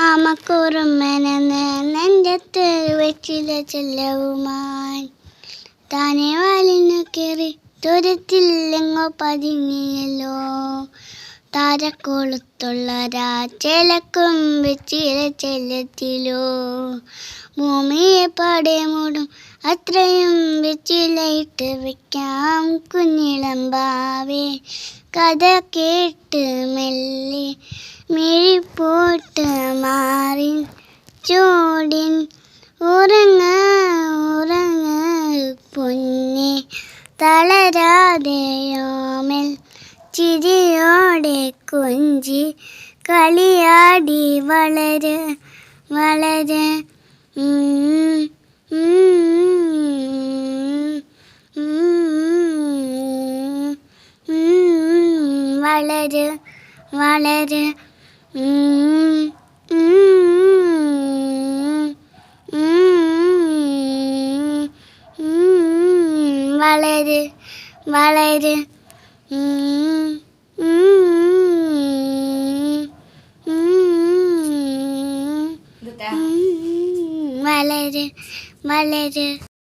ആമ കുറുമനെന്ന് നെഞ്ചത്ത് വെച്ചില ചെല്ലവുമാൻ താനെ വാലിനു കയറി തുരത്തില്ലെങ്ങോ പതിങ്ങിയല്ലോ. താരക്കൊളുത്തുള്ള രാച്ചലക്കും വെച്ചില ചെല്ലത്തിലോ. ഭൂമിയെ പാടെ മൂടും അത്രയും വെച്ചിലയിട്ട് വെക്കാം കുഞ്ഞിളമ്പാവേ. കഥ കേട്ട് മെല്ലെ മിഴിപ്പോട്ട് മാറി ചൂടിൻ ഉറങ്ങ ഉറങ്ങ പൊന്നെ തളരാതെയോമൽ ചിരിയോടെ കൊഞ്ചി കളിയാടി വളര് വളര് വളരെ വളരെ വളര് വളരെ വളര് വളര്